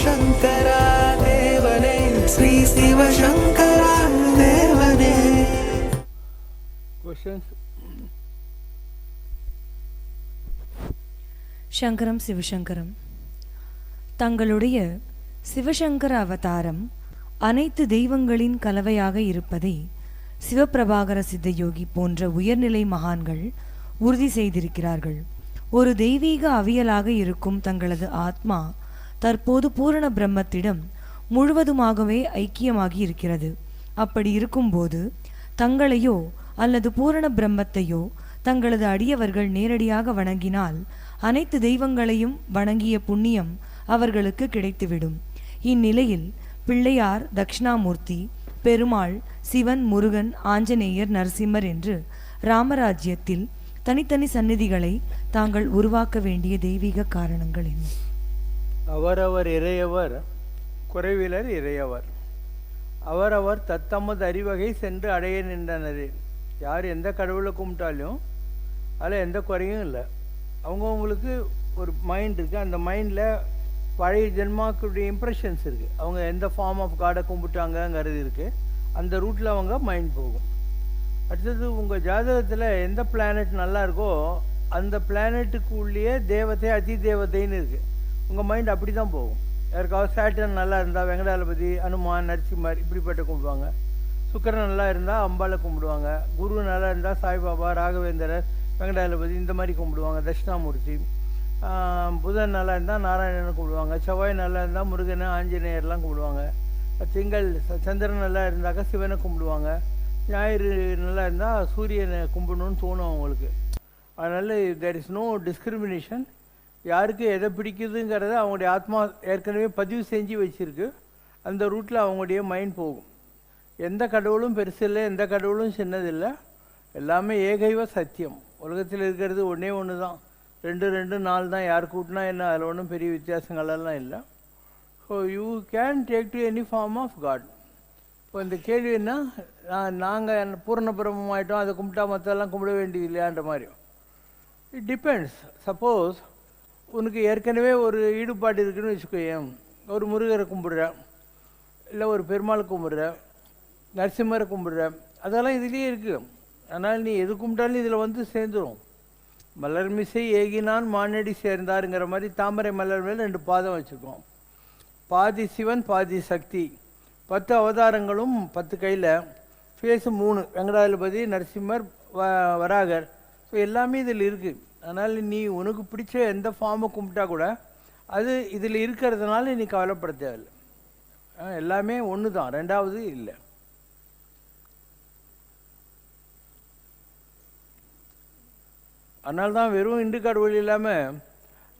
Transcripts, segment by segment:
தேவனே ஸ்ரீ சிவசங்கரா தேவனே questions? சங்கரம் சிவசங்கரம் தங்களுடைய சிவசங்கர அவதாரம் அனைத்து தெய்வங்களின் கலவையாக இருப்பதை சிவபிரபாகர சித்தயோகி போன்ற உயர்நிலை மகான்கள் உறுதி செய்திருக்கிறார்கள். ஒரு தெய்வீக அவியலாக இருக்கும் தங்களது ஆத்மா தற்போது பூரண பிரம்மத்திடம் முழுவதுமாகவே ஐக்கியமாகி இருக்கிறது அப்படி இருக்கும்போது தங்களையோ அல்லது பூரண பிரம்மத்தையோ தங்களது அடியவர்கள் நேரடியாக வணங்கினால் அனைத்து தெய்வங்களையும் வணங்கிய புண்ணியம் அவர்களுக்கு கிடைத்துவிடும். இந்நிலையில் பிள்ளையார் தக்ஷணாமூர்த்தி பெருமாள் சிவன் முருகன் ஆஞ்சநேயர் நரசிம்மர் என்று ராமராஜ்யத்தில் தனித்தனி சந்நிதிகளை தாங்கள் உருவாக்க வேண்டிய தெய்வீக காரணங்கள் என்ன? அவரவர் இறையவர் குறைவிலர் இறையவர். அவரவர் தத்தமது அறிவகை சென்று அடைய நின்றனரே. யார் எந்த கடவுளை கும்பிட்டாலும் அதில் எந்த குறையும் இல்லை. அவங்கவுங்களுக்கு ஒரு மைண்ட் இருக்குது அந்த மைண்டில் பழைய ஜென்மாக்களுடைய இம்ப்ரெஷன்ஸ் இருக்குது அவங்க எந்த ஃபார்ம் ஆஃப் காடை கும்பிட்டாங்கங்கிறது இருக்குது அந்த ரூட்டில் அவங்க மைண்ட் போகும். அடுத்தது உங்கள் ஜாதகத்தில் எந்த பிளானட் நல்லா இருக்கோ அந்த பிளானட்டுக்கு உள்ளேயே தேவதை அதி தேவதைன்னு இருக்குது உங்கள் மைண்ட் அப்படி தான் போகும். யாருக்காவது சேட்டன் நல்லா இருந்தால் வெங்கடாலபதி அனுமான் நரசிம்மர் இப்படிப்பட்ட கும்பிடுவாங்க. சுக்கிரன் நல்லா இருந்தால் அம்பாலை கும்பிடுவாங்க. குரு நல்லா இருந்தால் சாய்பாபா ராகவேந்திரர் வெங்கடாலபதி இந்த மாதிரி கும்பிடுவாங்க. தட்சிணாமூர்த்தி. புதன் நல்லா இருந்தால் நாராயணன் கும்பிடுவாங்க. செவ்வாய் நல்லா இருந்தால் முருகன் ஆஞ்சநேயர்லாம் கும்பிடுவாங்க. திங்கள் ச- சந்திரன் நல்லா இருந்தாக்கா சிவனை கும்பிடுவாங்க. ஞாயிறு நல்லா இருந்தால் சூரியனை கும்பிடணும்னு தோணும் அவங்களுக்கு. அதனால் தேர் இஸ் நோ டிஸ்கிரிமினேஷன் யாருக்கு எதை பிடிக்குதுங்கிறத அவங்களுடைய ஆத்மா ஏற்கனவே பதிவு செஞ்சு வச்சுருக்கு. அந்த ரூட்டில் அவங்களுடைய மைண்ட் போகும். எந்த கடவுளும் பெருசு இல்லை எந்த கடவுளும் சின்னதில்லை. எல்லாமே ஏகைவ சத்தியம். உலகத்தில் இருக்கிறது ஒன்றே ஒன்று தான் ரெண்டு ரெண்டு நாள் தான். யார் கூட்டினா என்ன? அதில் ஒன்றும் பெரிய வித்தியாசங்களெல்லாம் இல்லை. So you can take to any form of God இப்போ இந்த கேள்வி என்ன? நாங்கள் பூர்ண பிரம்மம் ஆகிட்டோம் அதை கும்பிட்டா மற்றெல்லாம் கும்பிட வேண்டியது இல்லையான்ற மாதிரி. இட் டிபெண்ட்ஸ் சப்போஸ் உனக்கு ஏற்கனவே ஒரு ஈடுபாடு இருக்குன்னு வச்சுக்கோயேன். ஒரு முருகரை கும்பிடுற இல்லை ஒரு பெருமாளை கும்பிடுற நரசிம்மரை கும்பிடுற அதெல்லாம் இதுலேயே இருக்குது அதனால் நீ எது கும்பிட்டாலும் இதில் வந்து சேர்ந்துரும். மலர் மிசை ஏகினான் மானடி சேர்ந்தாருங்கிற மாதிரி தாமரை மலர் மேல் ரெண்டு பாதம் வச்சுருக்கோம். பாதி சிவன் பாதி சக்தி. பத்து அவதாரங்களும் பத்து கையில். ஃபேஸு மூணு வெங்கடாதிபதி நரசிம்மர் வ வராகர். ஸோ எல்லாமே இதில் இருக்குது அதனால் நீ உனக்கு பிடிச்ச எந்த ஃபார்மை கும்பிட்டா கூட அது இதில் இருக்கிறதுனால நீ கவலைப்பட தேவையில்லை எல்லாமே ஒன்று தான் ரெண்டாவது இல்லை. அதனால தான் வெறும் இந்து கடவுள் இல்லாமல்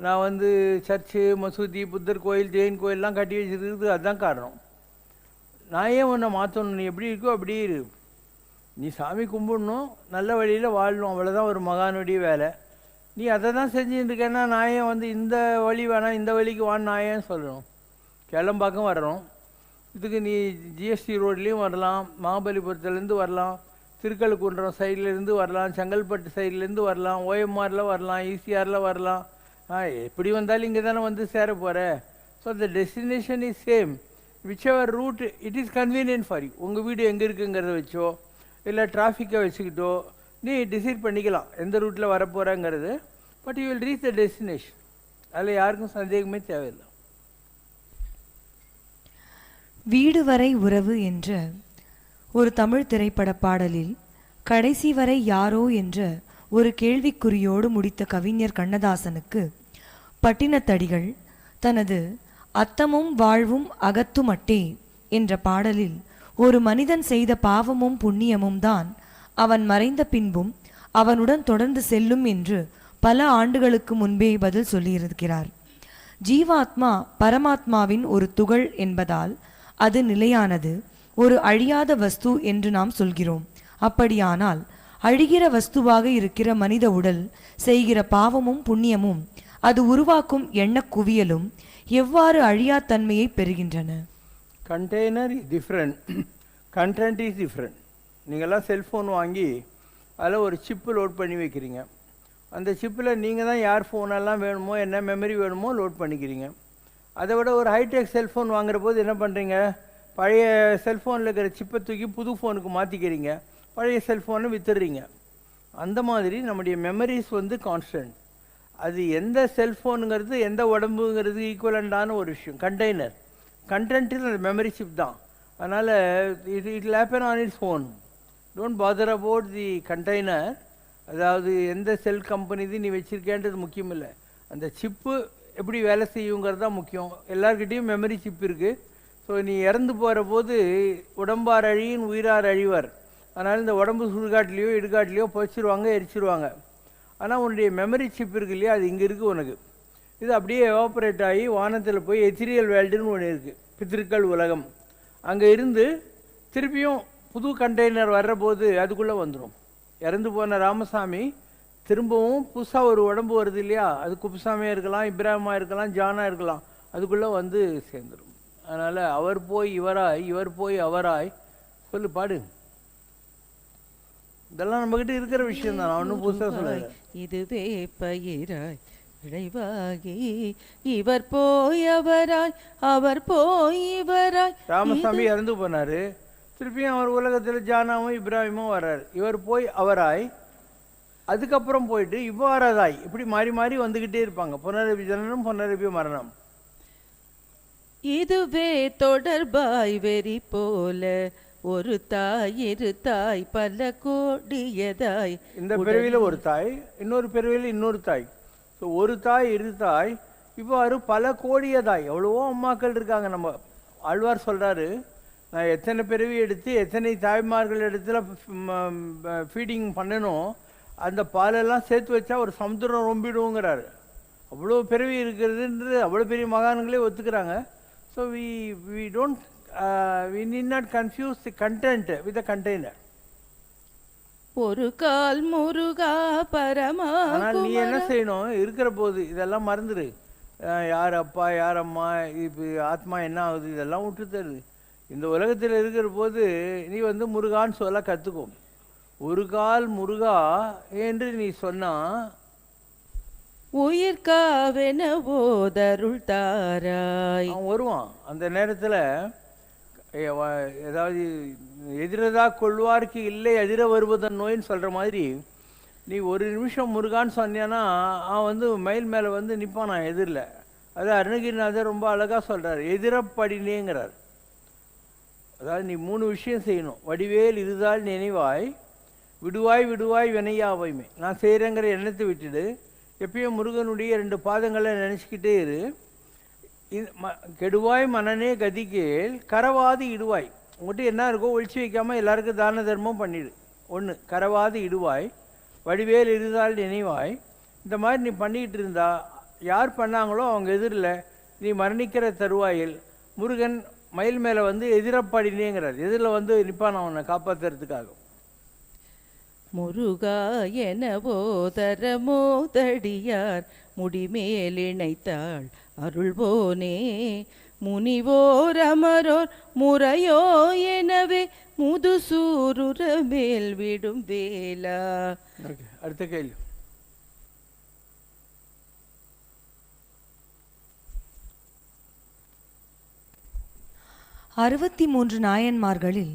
நான் வந்து சர்ச்சு மசூதி புத்தர் கோயில் ஜெயின் கோயிலெலாம் கட்டி வச்சிருக்கிறது அதுதான் காரணம். நான் ஏன் உன்னை மாற்றணும் நீ எப்படி இருக்கோ அப்படி இரு. நீ சாமி கும்பிடணும் நல்ல வழியில் வாழணும். அவ்வளோதான் ஒரு மகானுடைய வேலை. நீ அதை தான் செஞ்சுட்டு இருக்கேன்னா நான் ஏன் வந்து இந்த வழி வேணாம் இந்த வழிக்கு வான்னு நான் ஏன் சொல்லணும் கிளம்பாக்கம் வர்றோம். இதுக்கு நீ ஜிஎஸ்டி ரோட்லேயும் வரலாம் மகாபலிபுரத்துலேருந்து வரலாம் திருக்கழுக்குன்றம் சைட்லேருந்து வரலாம் செங்கல்பட்டு சைட்லேருந்து வரலாம் ஓஎம்ஆரில் வரலாம் ஈசிஆரில் வரலாம். ஆ எப்படி வந்தாலும் இங்கே தானே வந்து சேர போகிற so the destination is same whichever route it is convenient for you உங்கள் வீடு எங்கே இருக்குங்கிறத வச்சோ இல்லை டிராஃபிக்கை வச்சுக்கிட்டோ நீ டிசைட் பண்ணிக்கலாம். எந்த ரூட்டில் வரப்போகிறேங்கிறது but you will reach the destination அதில் யாருக்கும் சந்தேகமே தேவையில்லை. வீடு வரை உறவு என்ற ஒரு தமிழ் திரைப்பட பாடலில் கடைசி வரை யாரோ என்ற ஒரு கேள்விக்குறியோடு முடித்த கவிஞர் கண்ணதாசனுக்கு பட்டினத்தடிகள் தனது அத்தமும் வாழ்வும் அகத்துமட்டே என்ற பாடலில் ஒரு மனிதன் செய்த பாவமும் புண்ணியமும் தான் அவன் மறைந்த பின்பும் அவனுடன் தொடர்ந்து செல்லும் என்று பல ஆண்டுகளுக்கு முன்பே பதில் சொல்லியிருக்கிறார். ஜீவாத்மா பரமாத்மாவின் ஒரு துகள் என்பதால் அது நிலையானது ஒரு அழியாத வஸ்து என்று நாம் சொல்கிறோம். அப்படியானால் அழிகிற வஸ்துவாக இருக்கிற மனித உடல் செய்கிற பாவமும் புண்ணியமும் அது உருவாக்கும் எண்ணக் குவியலும் எவ்வாறு அழியாத்தன்மையை பெறுகின்றன? Container is different content is different நீங்கள்லாம் செல்ஃபோன் வாங்கி அதில் ஒரு சிப்பு லோட் பண்ணி வைக்கிறீங்க. அந்த சிப்பில் நீங்கள் தான் யார் ஃபோனெல்லாம் வேணுமோ என்ன மெமரி வேணுமோ லோட் பண்ணிக்கிறீங்க. அதை விட ஒரு ஹைடெக் செல்ஃபோன் வாங்குற போது என்ன பண்ணுறீங்க பழைய செல்ஃபோனில் இருக்கிற சிப்பை தூக்கி புது ஃபோனுக்கு மாற்றிக்கிறீங்க பழைய செல்ஃபோனை வித்துடுறீங்க. அந்த மாதிரி நம்முடைய மெமரிஸ் வந்து கான்ஸ்டன்ட் அது எந்த செல்ஃபோனுங்கிறது எந்த உடம்புங்கிறது ஈக்குவலண்டான ஒரு விஷயம். கண்டெய்னர் கண்டென்ட்டில் அந்த மெமரி சிப் தான். அதனால் it it happen on its phone don't bother about the container அதாவது எந்த செல் கம்பெனி இது நீ வச்சிருக்கேன்றது முக்கியம் இல்லை அந்த சிப்பு எப்படி வேலை செய்யுங்கிறது தான் முக்கியம். எல்லாருக்கிட்டேயும் மெமரி சிப் இருக்குது ஸோ நீ இறந்து போகிற போது உடம்பார் அழியின் உயிரார் அழிவர். அதனால் இந்த உடம்பு சுடுகாட்டிலையோ இடுகாட்டிலையோ புதைச்சிருவாங்க எரிச்சிருவாங்க. ஆனால் உன்னுடைய மெமரி சிப் இருக்கு இல்லையா? அது இங்கே இருக்குது உனக்கு. இது அப்படியே எவாபரேட் ஆகி வானத்தில் போய் எத்திரியல் வேல்டுன்னு ஒன்று இருக்குது பித்திருக்கள் உலகம். அங்கே இருந்து திருப்பியும் புது கண்டெய்னர் வர்ற போது அதுக்குள்ளே வந்துடும் இறந்து போன ராமசாமி திரும்பவும் புதுசாக ஒரு உடம்பு வருது இல்லையா? அது குப்புசாமியாக இருக்கலாம் இப்ராஹிமா இருக்கலாம் ஜானா இருக்கலாம். அதுக்குள்ளே வந்து சேர்ந்துடும் அதனால் அவர் போய் இவராய் இவர் போய் அவராய் சொல்லு பாடு. இதெல்லாம் நம்மக்கிட்ட இருக்கிற விஷயம் தான். நான் ஒன்றும் புதுசாக சொல்லலை. இதுவே பயிராய் விளைவாகி இவர் போய் அவராய் அவர் போய் இவராய். ராமசாமி இறந்து போனார். திருப்பியும் அவர் உலகத்தில் ஜானாவும் இப்ராஹிமும் வர்றார். இவர் போய் அவராய் அதுக்கப்புறம் போயிட்டு இவ்வாறதாய் இப்படி மாறி மாறி வந்துக்கிட்டே இருப்பாங்க. புனரபி ஜனனம் புனரபி மரணம். இதுவே தொடர்பாய் வெறி போல ஒரு தாய் இரு தாய் பல கோடியதாய். இந்த பிறவியில் ஒரு தாய் இன்னொரு பிறவியில் இன்னொரு தாய். ஸோ ஒரு தாய் இரு தாய் இவ்வாறு பல கோடிய தாய் எவ்வளவோ அம்மாக்கள் இருக்காங்க நம்ம. ஆழ்வார் சொல்கிறாரு நான் எத்தனை பிறவி எடுத்து எத்தனை தாய்மார்கள் இடத்துல ஃபீடிங் பண்ணணும் அந்த பாலெல்லாம் சேர்த்து வச்சா ஒரு சமுத்திரம் ரொம்பிடுவோங்கிறாரு அவ்வளோ பிறவி இருக்கிறதுன்றது அவ்வளோ பெரிய மகான்களே ஒத்துக்கிறாங்க. So we we don't we need not confuse the content with the container ஒரு கால் முருகா பரமா ஆனால் நீ என்ன செய்யணும்? இருக்கிற போது இதெல்லாம் மறந்துடு யார் அப்பா யார் அம்மா இப்போ ஆத்மா என்ன ஆகுது? இதெல்லாம் விட்டு தருது இந்த உலகத்தில் இருக்கிற போது நீ வந்து முருகான்னு சொல்ல கற்றுக்கோ ஒரு கால் முருகா என்று நீ சொன்னா உயிர்காவென ஓதருள் தாராய். அவன் வருவான். அந்த நேரத்தில் ஏதாவது எதிரதா கொள்வார்க்கு இல்லை எதிர வருவதன் நோயின்னு சொல்கிற மாதிரி நீ ஒரு நிமிஷம் முருகான்னு சொன்னியானா அவன் வந்து மயில் மேலே வந்து நிற்பான் நான் எதிரில். அது அருணகிரிநாதர் ரொம்ப அழகாக சொல்கிறார் எதிரப்படினேங்கிறார். அதாவது நீ மூணு விஷயம் செய்யணும். வடிவேல் இருதால் நினைவாய் விடுவாய் விடுவாய் வினையாவைமே. நான் செய்கிறேங்கிற எண்ணத்தை விட்டுடு. எப்பயும் முருகனுடைய ரெண்டு பாதங்களை நினச்சிக்கிட்டே இரு. இது- ம- கெடுவாய் மனநே கதிகேல் கரவாது இடுவாய். உங்கள்கிட்ட என்ன இருக்கோ ஒழிச்சு வைக்காமல் எல்லாருக்கும் தான தர்மம் பண்ணிடு. ஒன்று கரவாது இடுவாய் வடிவேல் இருதால் நினைவாய். இந்த மாதிரி நீ பண்ணிக்கிட்டு இருந்தா யார் பண்ணாங்களோ அவங்க எதிரில் நீ மரணிக்கிற தருவாயில் முருகன் மயில் மேலே வந்து எதிரப்படினேங்கிறார். எதிரில் வந்து நிற்பான் அவனை காப்பாற்றுறதுக்காக முருகா எனவோ தரமோதடியார் முடிமேல் இணைத்தாள் அருள்வோனே முனிவோர் அமரோர் முறையோ எனவே முதுசூருர மேல் விடும் வேலா அடுத்த கேள்வி. அறுபத்தி மூன்று நாயன்மார்களில்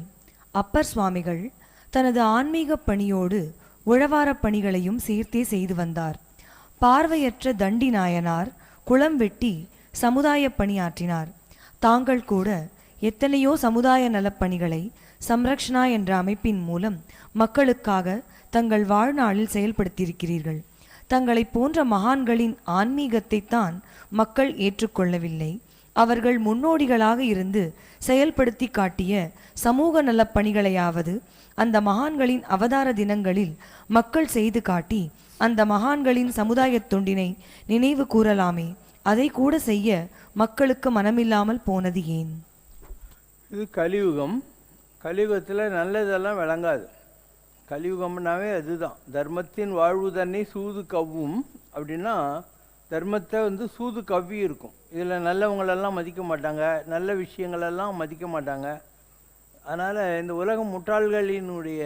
அப்பர் சுவாமிகள் தனது ஆன்மீக பணியோடு உழவாரப் பணிகளையும் சேர்த்தே செய்து வந்தார். பார்வையற்ற தண்டி நாயனார் குளம் வெட்டி சமுதாய பணியாற்றினார். தாங்கள் கூட எத்தனையோ சமுதாய நலப்பணிகளை சம்ரக்ஷனா என்ற அமைப்பின் மூலம் மக்களுக்காக தங்கள் வாழ்நாளில் செயல்படுத்தியிருக்கிறீர்கள். தங்களைப் போன்ற மகான்களின் ஆன்மீகத்தை தான் மக்கள் ஏற்றுக்கொள்ளவில்லை. அவர்கள் முன்னோடிகளாக இருந்து செயல்படுத்தி காட்டிய சமூக நலப் பணிகளையாவது அந்த மகான்களின் அவதார தினங்களில் மக்கள் செய்து காட்டி அந்த மகான்களின் சமுதாயத் தொண்டினை நினைவு கூறலாமே. அதை கூட செய்ய மக்களுக்கு மனமில்லாமல் போனது ஏன்? இது கலியுகம். கலியுகத்தில் நல்லதெல்லாம் விளங்காது. கலியுகம்னாவே அதுதான். தர்மத்தின் வாழ்வு தன்னை சூது கவ்வும். அப்படின்னா தர்மத்தை வந்து சூது கவ்வி இருக்கும். இதில் நல்லவங்களெல்லாம் மதிக்க மாட்டாங்க நல்ல விஷயங்களெல்லாம் மதிக்க மாட்டாங்க. அதனால் இந்த உலகம் முட்டாள்களினுடைய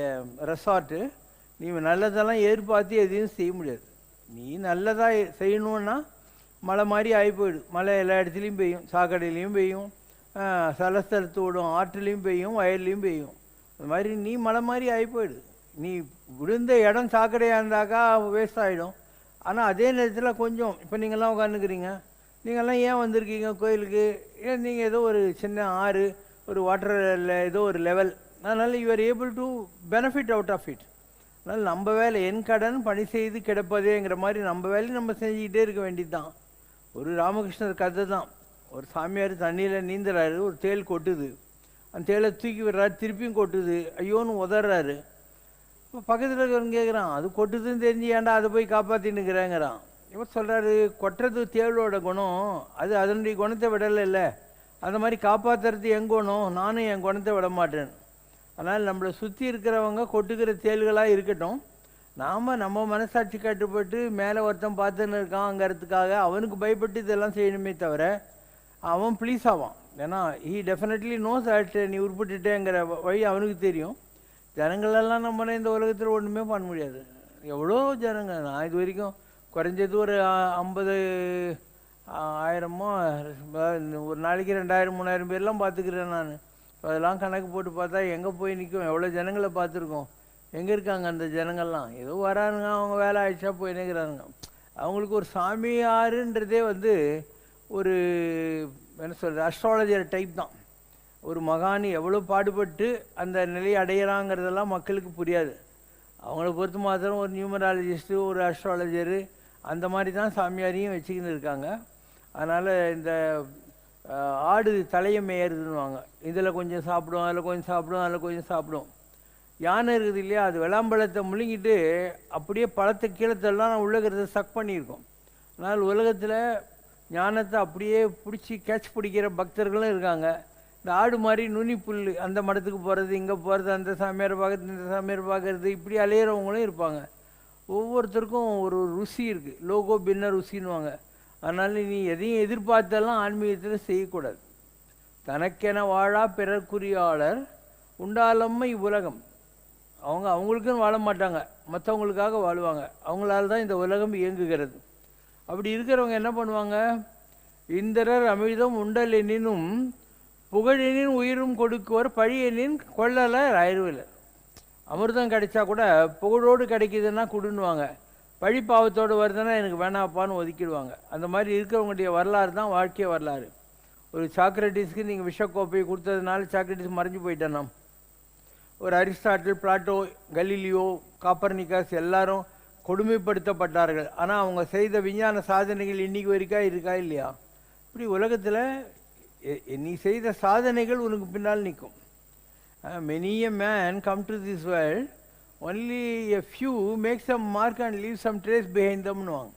ரெசார்ட்டு நீ நல்லதெல்லாம் எதிர்பார்த்து எதையும் செய்ய முடியாது. நீ நல்லதாக செய்யணுன்னா மழை மாதிரி ஆகி போயிடும். மழை எல்லா இடத்துலையும் பெய்யும். சாக்கடையிலையும் பெய்யும். சலசலத்து சலஸ்தலத்து ஓடும். ஆற்றுலையும் பெய்யும். வயல்லையும் பெய்யும். அது மாதிரி நீ மழை மாதிரி ஆகி நீ விழுந்த இடம் சாக்கடையாக இருந்தாக்கா வேஸ்ட் ஆகிடும் ஆனால் அதே நேரத்தில் கொஞ்சம் இப்போ நீங்கள்லாம் உட்காந்துக்கிறீங்க நீங்கள்லாம் ஏன் வந்திருக்கீங்க கோயிலுக்கு? ஏன் நீங்கள் ஏதோ ஒரு சின்ன ஆறு ஒரு வாட்டரில் ஏதோ ஒரு லெவல் அதனால் you are able to benefit out of it அதனால் நம்ம வேலை என் கடன் பணி செய்து கிடப்பதேங்கிற மாதிரி நம்ம வேலையை நம்ம செஞ்சுக்கிட்டே இருக்க வேண்டியது தான் ஒரு ராமகிருஷ்ணர் கதை தான். ஒரு சாமியார் தண்ணியில் நீந்துறாரு ஒரு தேள் கொட்டுது. அந்த தேலை தூக்கி விடுறாரு திருப்பியும் கொட்டுது. ஐயோன்னு உதறாரு. இப்போ பக்கத்தில் இருக்கிறவங்க கேட்குறான் அது கொட்டுதுன்னு தெரிஞ்சு ஏன்டா அதை போய் காப்பாற்றின்னுக்கிறேங்கிறான் இவர் சொல்கிறாரு கொட்டுறது தேளோட குணம் அது அதனுடைய குணத்தை விடலை இல்லை. அந்த மாதிரி காப்பாற்றுறது என் குணம் நானும் என் குணத்தை விட மாட்டேன். அதனால் நம்மளை சுற்றி இருக்கிறவங்க கொட்டுக்கிற தேள்களாக இருக்கட்டும். நாம் நம்ம மனசாட்சி கட்டுப்பட்டு மேலே ஒருத்தன் பார்த்துன்னு இருக்காங்கிறதுக்காக அவனுக்கு பயப்பட்டு இதெல்லாம் செய்யணுமே தவிர அவன் ப்ளீஸ் ஆவான். ஏன்னா ஹீ டெஃபினெட்லி நோஸ் தட் நீ உருப்பிட்டுட்டேங்கிற வழி அவனுக்கு தெரியும். ஜனங்களெல்லாம் நம்ம இந்த உலகத்தில் ஒன்றுமே பண்ண முடியாது. எவ்வளோ ஜனங்க நான் இது வரைக்கும் குறைஞ்சது ஒரு ஐம்பது ஆயிரமோ ஒரு நாளைக்கு ரெண்டாயிரம் மூணாயிரம் பேர்லாம் பார்த்துக்கிறேன் நான். அதெல்லாம் கணக்கு போட்டு பார்த்தா எங்கே போய் நிற்கும் எவ்வளோ ஜனங்களை பார்த்துருக்கோம்? எங்கே இருக்காங்க அந்த ஜனங்கள்லாம்? ஏதோ வரானுங்க அவங்க வேலை ஆயிடுச்சா போய் நிற்கிறானுங்க அவங்களுக்கு ஒரு சாமியாருன்றதே வந்து ஒரு என்ன சொல்கிறது அஸ்ட்ராலஜர் டைப் தான். ஒரு மகான் எவ்வளோ பாடுபட்டு அந்த நிலையை அடையிறாங்கிறதெல்லாம் மக்களுக்கு புரியாது. அவங்கள பொறுத்து மாத்திரம் ஒரு நியூமராலஜிஸ்ட்டு ஒரு அஸ்ட்ராலஜரு அந்த மாதிரி தான் சாமியாரையும் வச்சுக்கின்னு இருக்காங்க. அதனால் இந்த ஆடு தலையை மேயறதுன்னுவாங்க. இதில் கொஞ்சம் சாப்பிடும் அதில் கொஞ்சம் சாப்பிடும் அதில் கொஞ்சம் சாப்பிடும். யானை இருக்குது இல்லையா அது விளாம்பழத்தை முழுங்கிட்டு அப்படியே பழத்தை கீழே உள்ளகிறத சக் பண்ணியிருக்கோம். அதனால் உலகத்தில் ஞானத்தை அப்படியே பிடிச்சி கேட்ச் பிடிக்கிற பக்தர்களும் இருக்காங்க. இந்த ஆடு மாதிரி நுனி புல் அந்த மடத்துக்கு போகிறது இங்கே போகிறது அந்த சாமியார் பார்க்குறது இந்த சாமியார் பார்க்குறது இப்படி அலையிறவங்களும் இருப்பாங்க. ஒவ்வொருத்தருக்கும் ஒரு ருசி இருக்குது லோகோ பின்ன ருசின்னுவாங்க. அதனால் நீ எதையும் எதிர்பார்த்தெல்லாம் ஆன்மீகத்தில் செய்யக்கூடாது. தனக்கென வாழா பிறர்க்குரியாளர் உண்டாலம்மை உலகம். அவங்க அவங்களுக்குன்னு வாழ மாட்டாங்க. மற்றவங்களுக்காக வாழ்வாங்க. அவங்களால தான் இந்த உலகம் இயங்குகிறது. அப்படி இருக்கிறவங்க என்ன பண்ணுவாங்க? இந்திரர் அமிழ்தம் உண்டல் எனினும் புகழெனின் உயிரும் கொடுக்குவர் பழி எனின் கொள்ளலர் அயர்வில் அமிர்தம் கிடைச்சா கூட புகழோடு கிடைக்கிதுன்னா கொடுன்னுவாங்க. பழி பாவத்தோடு வருதுன்னா எனக்கு வேணாப்பான்னு ஒதுக்கிடுவாங்க. அந்த மாதிரி இருக்கிறவங்களுடைய வரலாறு தான் வாழ்க்கை வரலாறு. ஒரு சாக்ரட்டிஸ்க்கு நீங்கள் விஷக்கோப்பையை கொடுத்ததுனால சாக்ரட்டிஸ் மறைஞ்சு போயிட்டேன் ஒரு அரிஸ்டாட்டில் பிளாட்டோ கலீலியோ காப்பர்னிகாஸ் எல்லாரும் கொடுமைப்படுத்தப்பட்டார்கள். ஆனால் அவங்க செய்த விஞ்ஞான சாதனைகள் இன்னைக்கு வரைக்கும் இருக்கா இல்லையா? இப்படி உலகத்தில் நீ செய்த சாதனைகள் உனக்கு பின்னால் நிற்கும். Many a man come to this world only a few make some mark and leave some trace behind தம்னுவாங்க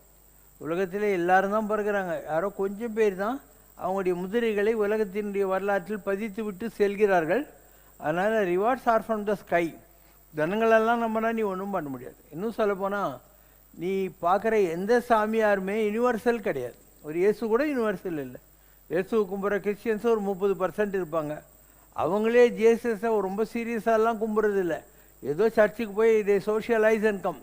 உலகத்தில் எல்லாரும் தான் பிறகுறாங்க. யாரோ கொஞ்சம் பேர் தான் அவங்களுடைய முதிரைகளை உலகத்தினுடைய வரலாற்றில் பதித்து விட்டு செல்கிறார்கள். அதனால் rewards are from the sky ஜனங்களெல்லாம் நம்மனா நீ ஒன்றும் பண்ண முடியாது. இன்னும் சொல்லப்போனால் நீ பார்க்குற எந்த சாமியாருமே யுனிவர்சல் கிடையாது. ஒரு இயேசு கூட யூனிவர்சல் இல்லை. இயேசு கும்பிட்ற கிறிஸ்டியன்ஸும் ஒரு முப்பது பர்சன்ட் இருப்பாங்க. அவங்களே ஜேசஸை ரொம்ப சீரியஸாலாம் கும்பிட்றதில்ல ஏதோ சர்ச்சுக்கு போய் இது சோஷியலைஸ் இன்கம்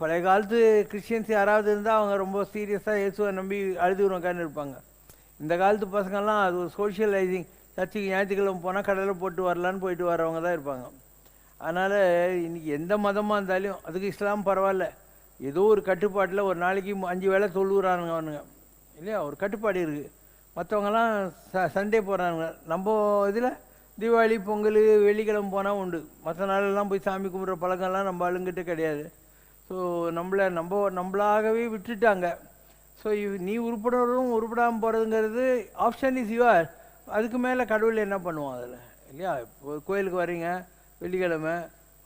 பழைய காலத்து கிறிஸ்டியன்ஸ் யாராவது இருந்தால் அவங்க ரொம்ப சீரியஸாக இயேசுவை நம்பி அழுது இருப்பாங்க. இந்த காலத்து பசங்கள்லாம் அது ஒரு சோஷியலைசிங் சர்ச்சுக்கு ஞாயிற்றுக்கிழமை போனால் கடலில் போட்டு வரலான்னு போயிட்டு வரவங்க தான் இருப்பாங்க. அதனால் இன்றைக்கி எந்த மதமாக இருந்தாலும் அதுக்கு இஸ்லாம் பரவாயில்ல. ஏதோ ஒரு கட்டுப்பாட்டில் ஒரு நாளைக்கு அஞ்சு வேளை தொழுகிறானுங்க அவனுங்க. இல்லையா? ஒரு கட்டுப்பாடு இருக்குது மற்றவங்கெல்லாம் ச சண்டே போடுறாங்க நம்ம இதில் தீபாவளி பொங்கல் வெள்ளிக்கிழமை போனால் உண்டு. மற்ற நாளெல்லாம் போய் சாமி கும்பிட்ற பழக்கம்லாம் நம்ம ஆளுங்கிட்ட கிடையாது. ஸோ நம்மளை நம்ம நம்மளாகவே விட்டுட்டாங்க. ஸோ நீ உருப்படவும் உருப்படாமல் போகிறதுங்கிறது ஆப்ஷன் இஸ் யுவர் அதுக்கு மேலே கடவுள் என்ன பண்ணுவான் அதில்? இல்லையா? இப்போ கோயிலுக்கு வர்றீங்க வெள்ளிக்கிழமை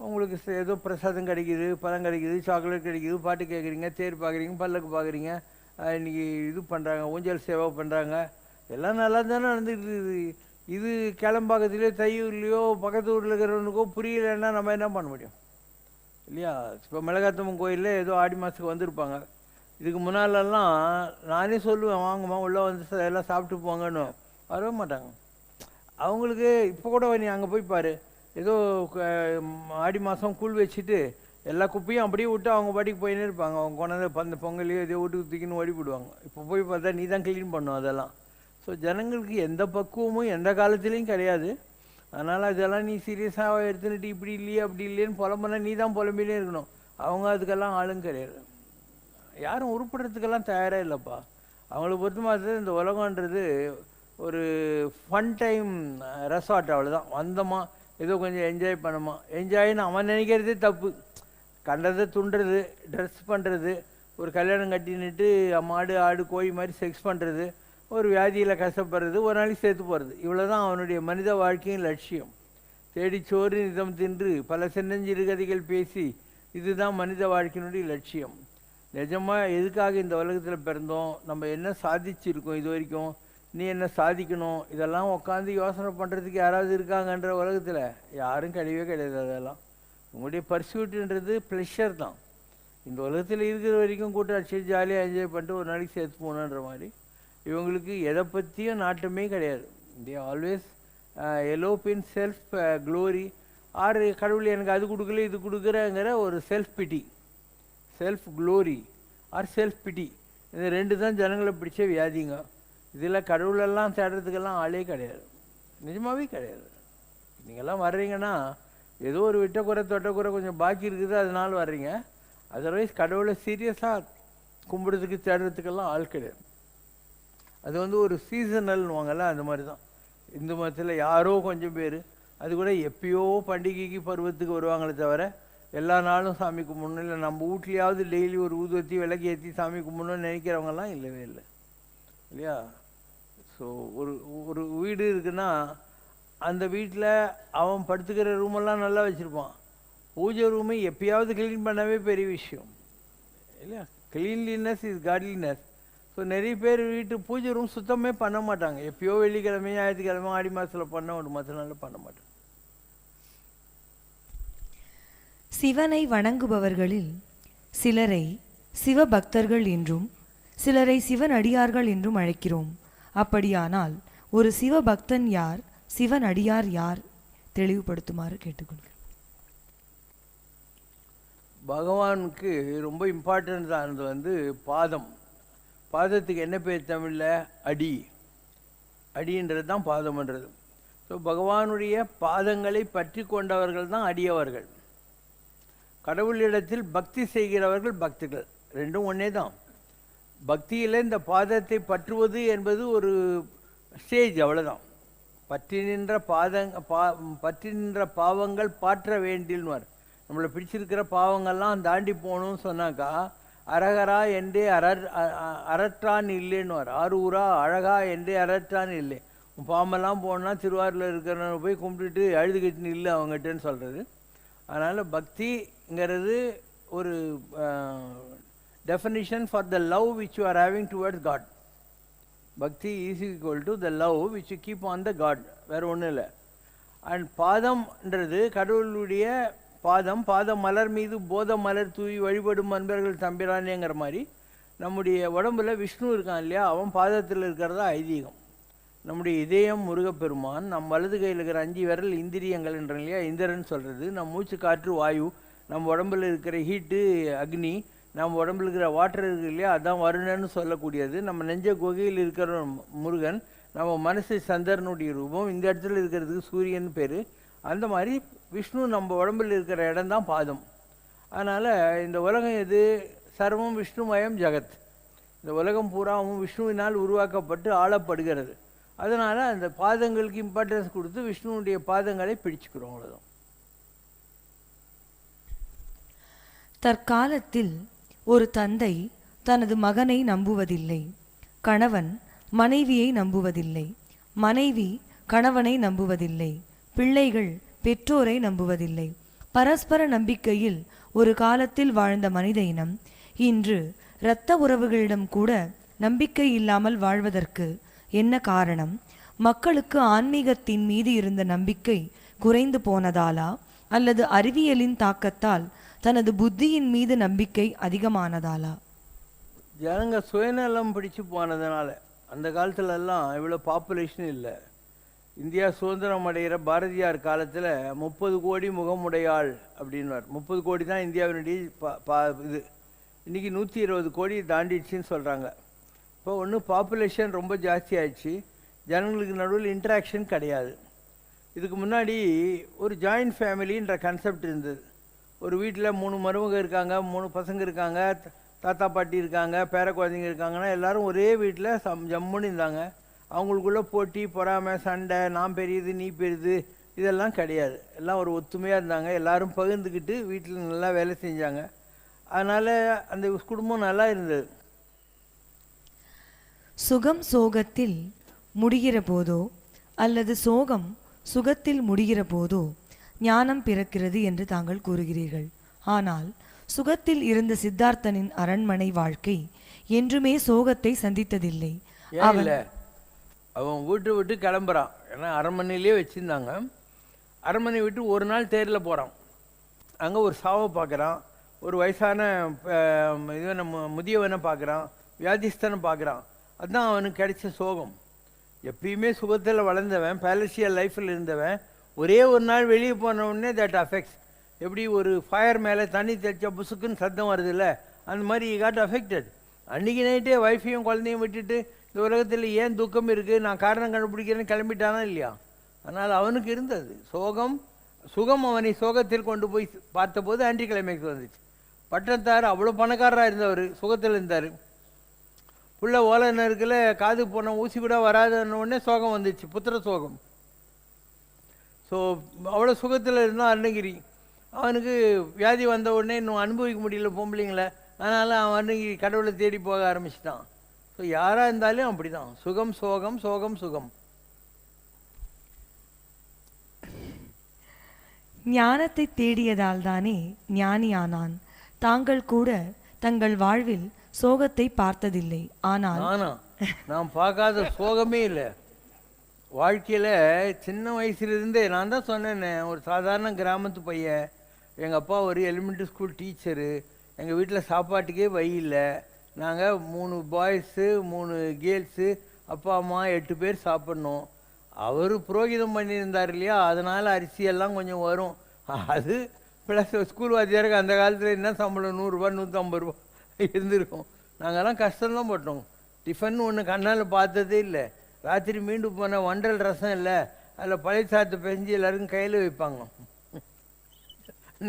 உங்களுக்கு ஏதோ பிரசாதம் கிடைக்கிது பழம் கிடைக்கிது சாக்லேட் கிடைக்குது பாட்டு கேட்குறீங்க தேர் பார்க்குறீங்க பல்லக்கு பார்க்குறீங்க இன்னைக்கு இது பண்ணுறாங்க ஊஞ்சல் சேவை பண்ணுறாங்க எல்லாம் நல்லா தானே நடந்துக்கிட்டு இருக்குது. இது கிளம்பாக்கத்துலேயோ தையூர்லேயோ பக்கத்து ஊரில் இருக்கிறவனுக்கோ புரியலைன்னா நம்ம என்ன பண்ண முடியும்? இல்லையா? இப்போ மிளகாத்தம்மன் கோயிலில் ஏதோ ஆடி மாதத்துக்கு வந்திருப்பாங்க. இதுக்கு முன்னாலெல்லாம் நானே சொல்லுவேன் வாங்கம்மா உள்ளே வந்து எல்லாம் சாப்பிட்டு போங்கன்னு. வரவே மாட்டாங்க. அவங்களுக்கு இப்போ கூட நீ அங்கே போய் பாரு. ஏதோ ஆடி மாதம் கூழ் வச்சுட்டு எல்லா குப்பையும் அப்படியே விட்டு அவங்க பாட்டிக்கு போயின்னு இருப்பாங்க. அவங்க கொண்டாந்து அந்த பொங்கலையோ ஏதோ வீட்டுக்கு தூக்கின்னு ஓடி போடுவாங்க இப்போ போய் பார்த்தா நீ தான் க்ளீன் பண்ணும் அதெல்லாம். ஸோ ஜனங்களுக்கு எந்த பக்குவமும் எந்த காலத்துலேயும் கிடையாது. அதனால் அதெல்லாம் நீ சீரியஸாக எடுத்துக்கிட்டு இப்படி இல்லையே அப்படி இல்லையேன்னு புலம்புனா நீ தான் புலம்பினே இருக்கணும். அவங்க அதுக்கெல்லாம் ஆளும் கிடையாது. யாரும் உருப்படுறதுக்கெல்லாம் தயாராக இல்லைப்பா. அவங்கள பொறுத்த மாதிரி இந்த உலகன்றது ஒரு ஃபன் டைம் ரெசார்ட் அவ்வளோதான் வந்தோமா ஏதோ கொஞ்சம் என்ஜாய் பண்ணோமா. என்ஜாய்னு அவன் நினைக்கிறதே தப்பு. கண்டதை துண்டுறது ட்ரெஸ் பண்ணுறது ஒரு கல்யாணம் கட்டின்னுட்டு மாடு ஆடு கோழி மாதிரி செக்ஸ் பண்ணுறது ஒரு வியாதியில் கஷ்டப்படுறது ஒரு நாளைக்கு சேர்த்து போகிறது இவ்வளோ தான் அவனுடைய மனித வாழ்க்கையின் லட்சியம். தேடிச்சோறு நிதம் தின்று பல சின்னஞ்சிறுகதைகள் பேசி இதுதான் மனித வாழ்க்கையினுடைய லட்சியம். நிஜமாக எதுக்காக இந்த உலகத்தில் பிறந்தோம்? நம்ம என்ன சாதிச்சிருக்கோம் இது வரைக்கும்? நீ என்ன சாதிக்கணும்? இதெல்லாம் உட்காந்து யோசனை பண்ணுறதுக்கு யாராவது இருக்காங்கன்ற உலகத்தில் யாரும் கிடையவே கிடையாது அதெல்லாம். உங்களுடைய பர்சியூட்ன்றது ப்ளெஷர் தான். இந்த உலகத்தில் இருக்கிற வரைக்கும் கூட்டம் அடிச்சு ஜாலியாக என்ஜாய் பண்ணிட்டு ஒரு நாளைக்கு சேர்த்து போகணுன்ற மாதிரி இவங்களுக்கு எதை பற்றியும் நாட்டமே கிடையாது. They always elope in self glory ஆறு கடவுள் எனக்கு அது கொடுக்கல இது கொடுக்குறங்கிற ஒரு self pity self glory or self pity இந்த ரெண்டு தான் ஜனங்களை பிடிச்ச வியாதிங்க. இதில் கடவுளெல்லாம் தேடுறதுக்கெல்லாம் ஆளே கிடையாது. நிஜமாகவே கிடையாது. நீங்கள்லாம் வர்றீங்கன்னா ஏதோ ஒரு விட்டக்குறை தொட்டக்குறை கொஞ்சம் பாக்கி இருக்குது அதனால வர்றீங்க. அதர்வைஸ் கடவுளை சீரியஸாக கும்பிடுறதுக்கு தேடுறதுக்கெல்லாம் ஆள் கிடையாது. அது வந்து ஒரு சீசனல்னுவாங்கல்ல அந்த மாதிரி தான் இந்து மதத்தில் யாரோ கொஞ்சம் பேர் அது கூட எப்பயோ பண்டிகைக்கு பருவத்துக்கு வருவாங்களே தவிர எல்லா நாளும் சாமி கும்பிடணும். இல்லை நம்ம வீட்லேயாவது டெய்லி ஒரு ஊதுவத்தி விளக்கு ஏற்றி சாமி கும்பிடணும்னு நினைக்கிறவங்கலாம் இல்லவே இல்லை. இல்லையா? ஸோ ஒரு ஒரு வீடு இருக்குன்னா அந்த வீட்டில் அவன் படுத்துக்கிற ரூமெல்லாம் நல்லா வச்சுருப்பான். பூஜை ரூமை எப்பயாவது க்ளீன் பண்ணவே பெரிய விஷயம். இல்லையா? க்ளீன்லினஸ் இஸ் காட்லினஸ் ஸோ நிறைய பேர் வீட்டு பூஜை ரூம் சுத்தமே பண்ண மாட்டாங்க. எப்பயோ வெள்ளிக்கிழமை ஞாயிற்றுக்கிழமை ஆடி மாதத்தில் பண்ண ஒரு மற்ற நாளில் பண்ண மாட்டாங்க. சிவனை வணங்குபவர்களில் சிலரை சிவபக்தர்கள் என்றும் சிலரை சிவன் அடியார்கள் என்றும் அழைக்கிறோம். அப்படியானால் ஒரு சிவபக்தன் யார் சிவன் அடியார் யார்? தெளிவுபடுத்துமாறு கேட்டுக்கொள்கிறேன். பகவானுக்கு ரொம்ப இம்பார்ட்டன்ட் ஆனது வந்து பாதம். பாதத்துக்கு என்ன பேர் தமிழில்? அடி. அடின்றது தான் பாதம்ன்றது ஸோ பகவானுடைய பாதங்களை பற்றி கொண்டவர்கள் தான் அடியவர்கள். கடவுளிடத்தில் பக்தி செய்கிறவர்கள் பக்திகள். ரெண்டும் ஒன்றே தான். பக்தியில் இந்த பாதத்தை பற்றுவது என்பது ஒரு ஸ்டேஜ் அவ்வளோதான் பற்றி நின்ற பாதங் பா பற்றி நின்ற பாவங்கள் பாற்ற வேண்டில்வார் நம்மளை பிடிச்சிருக்கிற பாவங்கள்லாம் தாண்டி போகணும்னு சொன்னாக்கா அரகரா என்றே அரர் அ- இல்லைன்னு அரற்றான் இல்லைன்னுவார். ஆரூரா அழகா என்றே அரற்றான் இல்லை. பாம்பெல்லாம் போனால் திருவாரூரில் இருக்கிறவங்க போய் கும்பிட்டுட்டு எழுதுகிட்டு இல்லை அவங்ககிட்டன்னு சொல்கிறது அதனால் பக்திங்கிறது ஒரு definition for the love which you are having towards God bhakti is equal to the love which you keep on the God வேறு ஒன்றும் இல்லை. அண்ட் பாதம்ன்றது கடவுளுடைய பாதம் பாத மலர் மீது போத மலர் தூவி வழிபடும் அன்பர்கள் தம்பிரானேங்கிற மாதிரி நம்முடைய உடம்புல விஷ்ணு இருக்கான் இல்லையா? அவன் பாதத்தில் இருக்கிறதா ஐதீகம். நம்முடைய இதயம் முருகப்பெருமான் நம் வலது கையில் இருக்கிற அஞ்சு விரல் இந்திரியங்கள் என்ற இல்லையா? இந்திரன் சொல்கிறது நம் மூச்சு காற்று வாயு நம்ம உடம்புல இருக்கிற ஹீட்டு அக்னி நம்ம உடம்புல இருக்கிற வாட்டர் இருக்கு இல்லையா? அதான் வருணன்னு சொல்லக்கூடியது. நம்ம நெஞ்ச குகையில் இருக்கிற முருகன் நம்ம மனசு சந்திரனுடைய ரூபம். இந்த இடத்துல இருக்கிறதுக்கு சூரியன் பேர். அந்த மாதிரி விஷ்ணு நம்ம உடம்புல இருக்கிற இடம் தான் பாதம். அதனால் இந்த உலகம் எது? சர்வம் விஷ்ணுமயம் ஜெகத். இந்த உலகம் பூராவும் விஷ்ணுவினால் உருவாக்கப்பட்டு ஆளப்படுகிறது. அதனால் அந்த பாதங்களுக்கு இம்பார்ட்டன்ஸ் கொடுத்து விஷ்ணுவுடைய பாதங்களை பிடிச்சுக்கிறோம் அவ்வளோதான் தற்காலத்தில் ஒரு தந்தை தனது மகனை நம்புவதில்லை. கணவன் மனைவியை நம்புவதில்லை. மனைவி கணவனை நம்புவதில்லை. பிள்ளைகள் பெற்றோரை நம்புவதில்லை. பரஸ்பர நம்பிக்கையில் ஒரு காலத்தில் வாழ்ந்த மனித இனம் இன்று இரத்த உறவுகளிடம் கூட நம்பிக்கை இல்லாமல் வாழ்வதற்கு என்ன காரணம்? மக்களுக்கு ஆன்மீகத்தின் மீது இருந்த நம்பிக்கை குறைந்து போனதாலா? அல்லது அறிவியலின் தாக்கத்தால் தனது புத்தியின் மீது நம்பிக்கை அதிகமானதாலா? ஜனங்க சுயநலம் பிடிச்சு போனதுனால அந்த காலத்துல எல்லாம் இவ்வளோ பாப்புலேஷன் இல்லை. இந்தியா சுதந்திரம் அடைகிற பாரதியார் காலத்தில் முப்பது கோடி முகமுடையாள் அப்படின்வார் முப்பது கோடி தான் இந்தியாவினுடைய பா பா இது. இன்றைக்கி நூற்றி இருபது கோடி தாண்டிடுச்சின்னு சொல்கிறாங்க இப்போ ஒன்று பாப்புலேஷன் ரொம்ப ஜாஸ்தி ஆயிடுச்சு. ஜனங்களுக்கு நடுவில் இன்ட்ராக்ஷன் கிடையாது. இதுக்கு முன்னாடி ஒரு ஜாயிண்ட் ஃபேமிலின்ற கன்செப்ட் இருந்தது. ஒரு வீட்டில் மூணு மருமக இருக்காங்க மூணு பசங்க இருக்காங்க தாத்தா பாட்டி இருக்காங்க பேர குழந்தைங்க இருக்காங்கன்னா எல்லோரும் ஒரே வீட்டில் சம் ஜம்முன்னு இருந்தாங்க. அவங்களுக்குள்ள போட்டி பொறாமை சண்டை நான் பெரியது நீ பெரியது இதெல்லாம் கிடையாது. எல்லாம் ஒரு ஒத்துமையாக இருந்தாங்க. எல்லாரும் பகிர்ந்துக்கிட்டு வீட்டில் நல்லா வேலை செஞ்சாங்க. அதனால் அந்த குடும்பம் நல்லா இருந்தது. சுகம் சோகத்தில் முடிகிற போதோ அல்லது சோகம் சுகத்தில் முடிகிற போதோ ஞானம் பிறக்கிறது என்று தாங்கள் கூறுகிறீர்கள். ஆனால் சுகத்தில் இருந்த சித்தார்த்தனின் அரண்மனை வாழ்க்கை என்றுமே சோகத்தை சந்தித்ததில்லை. இல்லை? அவன் வீட்டு விட்டு கிளம்புறான். ஏன்னா அரண்மனையிலே வச்சுருந்தாங்க. அரண்மனை விட்டு ஒரு நாள் தேரில் போகிறான் அங்கே ஒரு சாவை பார்க்குறான் ஒரு வயசான இதுவனை மு- முதியவனை பார்க்குறான் வியாதிஸ்தனை பார்க்குறான் அதுதான் அவனுக்கு கிடைச்ச சோகம். எப்பயுமே சுகத்தில் வளர்ந்தவன் பேலசியல் லைஃப்பில் இருந்தவன் ஒரே ஒரு நாள் வெளியே போன உடனே தட் அஃபெக்ட்ஸ் எப்படி ஒரு ஃபயர் மேலே தண்ணி தெளிச்சா புசுக்குன்னு சத்தம் வருதுல்ல? அந்த மாதிரி காட் அஃபெக்டட் அன்றைக்கி நைட்டே ஒய்ஃபையும் குழந்தையும் விட்டுட்டு இந்த உலகத்தில் ஏன் துக்கம் இருக்குது நான் காரணம் கண்டுபிடிக்கிறேன்னு கிளம்பிட்டானா இல்லையா? ஆனால் அவனுக்கு இருந்தது. சோகம் சுகம் அவனை சோகத்தில் கொண்டு போய் பார்த்தபோது ஆன்டி கிளைமேக்ஸ் வந்துச்சு. பட்டத்தார் அவ்வளோ பணக்காரராக இருந்தவர் சுகத்தில் இருந்தார். புள்ள ஓலை நறுக்கில் காது போன ஊசி கூட வராதுன்ன உடனே சோகம் வந்துச்சு புத்திர சோகம். ஸோ அவ்வளோ சுகத்தில் இருந்தால் அருணகிரி. அவனுக்கு வியாதி வந்த உடனே இன்னும் அனுபவிக்க முடியல பொம்பளைங்கள. அதனால் அவன் அருணகிரி கடவுளை தேடி போக ஆரம்பிச்சிட்டான். ஸோ யாராக இருந்தாலும் அப்படி தான் சுகம் சோகம் சோகம் சுகம். ஞானத்தை தேடியதால் தானே ஞானியானான். தாங்கள் கூட தங்கள் வாழ்வில் சோகத்தை பார்த்ததில்லை. ஆனால் நான்? பார்க்காத சோகமே இல்லை. வாழ்க்கையில் சின்ன வயசுலேருந்தே நான் தான் சொன்னேனே ஒரு சாதாரண கிராமத்து பையன் எங்கள் அப்பா ஒரு எலிமெண்ட்ரி ஸ்கூல் டீச்சரு எங்கள் வீட்டில் சாப்பாட்டுக்கே வழி இல்லை. நாங்கள் மூணு பாய்ஸு மூணு கேர்ள்ஸு அப்பா அம்மா எட்டு பேர் சாப்பிட்ணும். அவர் புரோகிதம் பண்ணியிருந்தார் இல்லையா? அதனால் அரிசியெல்லாம் கொஞ்சம் வரும். அது ப்ளஸ் ஸ்கூல் வாத்தியாருக்கு அந்த காலத்தில் என்ன சம்பளம்? நூறுரூவா நூற்றம்பது ரூபா இருந்திருக்கும். நாங்கெல்லாம் கஷ்டம்தான் பட்டோம். டிஃபன் ஒன்று கண்ணால் பார்த்ததே இல்லை. ராத்திரி மீண்டு போன வண்டல் ரசம் இல்லை. அதில் பழைய சாத்து பெஞ்சு எல்லாருக்கும் கையில் வைப்பாங்க.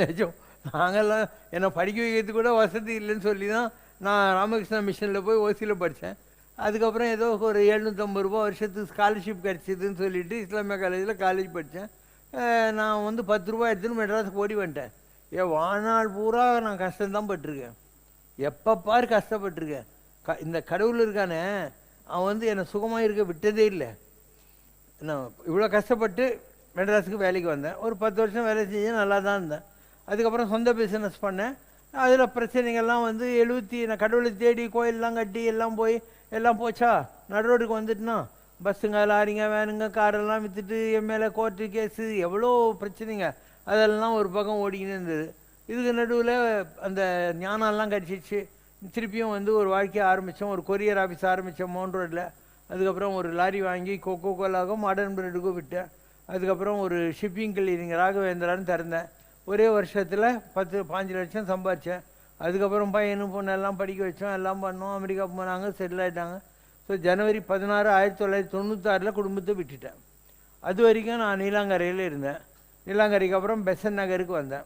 நிஜம். நாங்கள்லாம் என்னை படிக்க வைக்கிறதுக்கு கூட வசதி இல்லைன்னு சொல்லி தான் நான் ராமகிருஷ்ணா மிஷனில் போய் ஓசியில் படித்தேன் அதுக்கப்புறம் ஏதோ ஒரு எழுநூற்றம்பது ரூபா வருஷத்துக்கு ஸ்காலர்ஷிப் கிடச்சிதுன்னு சொல்லிட்டு இஸ்லாமிய காலேஜில் காலேஜ் படித்தேன் நான் வந்து பத்து ரூபா எடுத்துன்னு மெட்ராஸுக்கு ஓடி வந்துட்டேன். ஏன் வாழ்நாள் பூரா நான் கஷ்டம்தான் பட்டிருக்கேன். எப்போ பாரு கஷ்டப்பட்டிருக்கேன். க இந்த கடவுள் இருக்கானே அவன் வந்து என்னை சுகமாக இருக்க விட்டதே இல்லை. நான் இவ்வளோ கஷ்டப்பட்டு மெட்ராஸுக்கு வேலைக்கு வந்தேன். ஒரு பத்து வருஷம் வேலை செஞ்சு நல்லா தான் இருந்தேன். அதுக்கப்புறம் சொந்த பிஸ்னஸ் பண்ணேன். அதில் பிரச்சனைகள்லாம் வந்து எழுபத்தி நான் கடவுளை தேடி கோயிலெலாம் கட்டி எல்லாம் போய் எல்லாம் போச்சா? நடுரோடுக்கு வந்துட்டுனா பஸ்ஸுங்க லாரிங்க வேனுங்க காரெல்லாம் விற்றுட்டு என் மேலே கோர்ட்டு கேஸு எவ்வளோ பிரச்சனைங்க. அதெல்லாம் ஒரு பக்கம் ஓடிக்கின்னு இருந்தது. இதுக்கு நடுவில் அந்த ஞானம்லாம் கிடச்சிச்சு. திருப்பியும் வந்து ஒரு வாழ்க்கையை ஆரம்பித்தோம் ஒரு கொரியர் ஆஃபீஸ் ஆரம்பித்தோம் மவுண்ட் ரோட்டில் அதுக்கப்புறம் ஒரு லாரி வாங்கி கொக்கோ கோலாகவும் மாடர்ன் பிரெட்டுக்கும் விட்டேன். அதுக்கப்புறம் ஒரு ஷிப்பிங் கிளீனிங் ராகவேந்திரான்னு திறந்தேன். ஒரே வருஷத்தில் பத்து பாஞ்சு லட்சம் சம்பாதிச்சேன் அதுக்கப்புறம் பையனும் பொண்ணு எல்லாம் படிக்க வச்சோம் எல்லாம் பண்ணோம். அமெரிக்கா போனாங்க செட்டில் ஆகிட்டாங்க ஸோ ஜனவரி பதினாறு ஆயிரத்தி தொள்ளாயிரத்தி தொண்ணூத்தாறில் குடும்பத்தை விட்டுட்டேன். அது வரைக்கும் நான் நீலாங்கரையில் இருந்தேன். நீலாங்கரைக்கு அப்புறம் பெசன் நகருக்கு வந்தேன்.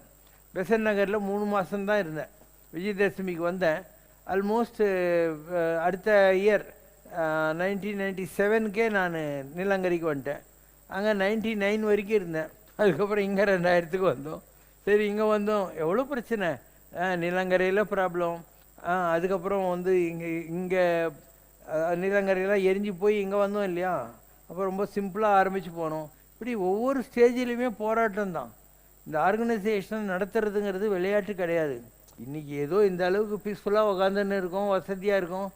பெசன் நகரில் மூணு மாதம்தான் இருந்தேன். விஜயதசமிக்கு வந்தேன். ஆல்மோஸ்ட் அடுத்த இயர் நைன்டீன் நைன்டி செவனுக்கே நான் நீலாங்கரைக்கு வந்துட்டேன். அங்கே நைன்டி நைன் வரைக்கும் இருந்தேன். அதுக்கப்புறம் இங்கே ரெண்டாயிரத்துக்கு வந்தோம். சரி இங்கே வந்தோம். எவ்வளோ பிரச்சனை? நிலங்கரையில் ப்ராப்ளம் அதுக்கப்புறம் வந்து இங்கே இங்கே நிலங்கரையெல்லாம் எரிஞ்சு போய் இங்கே வந்தோம் இல்லையா? அப்போ ரொம்ப சிம்பிளாக ஆரம்பித்து போனோம். இப்படி ஒவ்வொரு ஸ்டேஜிலையுமே போராட்டம் தான். இந்த ஆர்கனைசேஷன் நடத்துறதுங்கிறது விளையாட்டு கிடையாது. இன்றைக்கி ஏதோ இந்த அளவுக்கு பீஸ்ஃபுல்லாக உக்காந்துன்னு இருக்கோம் வசதியாக இருக்கும்.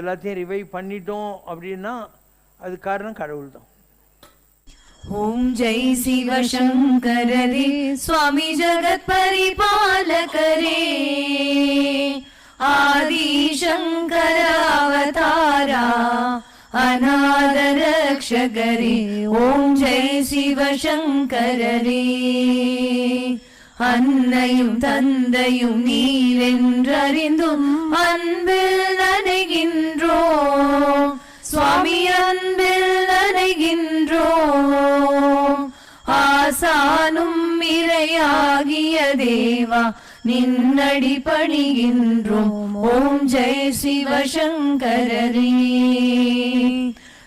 எல்லாத்தையும் ரிவைவ் பண்ணிட்டோம் அப்படின்னா அது காரணம் கடவுள் தான் ॐ जय शिव शङ्कर रे स्वामी जगत् परिपालक रे आदि शङ्कर अवतारा அநாதரக்ஷகரே ஓம் ஜெய் சிவசங்கரரே அன்னையும் தந்தையும் நீரென்றறிந்தும் அன்பில் நனைகின்றோம் சுவாமி அன்பில் நனைகின்றோம் ஆசானும் இறையாகிய தேவா நின்னடி பணிகின்றோம். ஓம் ஜெய் சிவசங்கரரே.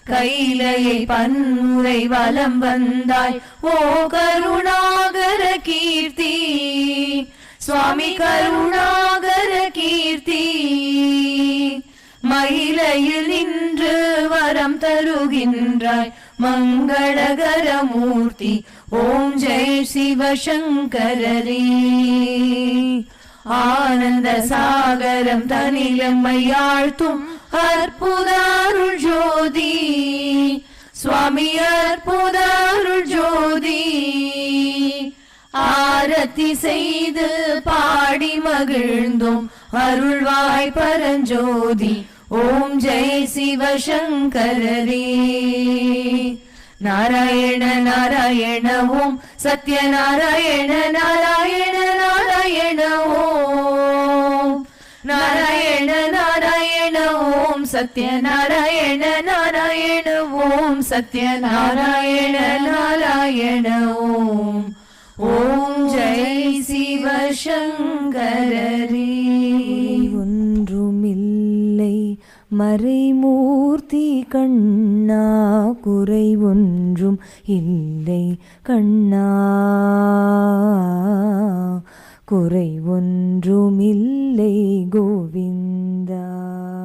கைலையை பன்முறை வலம் வந்தாய் ஓ கருணாகர கீர்த்தி. சுவாமி கருணாகர கீர்த்தி. மயிலையில் நின்று வரம் தருகின்றாய் மங்களகரமூர்த்தி. ஓம் ஜெய் சிவசங்கரரே. ஆனந்த சாகரம் தனிலம்மையாழ்த்தும் அற்புதாருள் ஜோதி. சுவாமி அற்புதாருள் ஜோதி. ஆரத்தி செய்து பாடி மகிழ்ந்தோம். அருள்வாய் பரஞ்சோதி ஓம் ஜெய் சிவசங்கரரே. நாராயண நாராயண ஓம் சத்ய நாராயண நாராயண நாராயண ஓம். நாராயண நாராயண ஓம் சத்ய நாராயண நாராயண ஓம் சத்ய நாராயண நாராயண ஓம். ஓம் ஜெய் சிவசங்கரே ஒன்றுமில்லை மறைமூர்த்தி கண்ணா குறை ஒன்றும் இல்லை கண்ணா. குறை ஒன்றுமில்லை கோவிந்தா.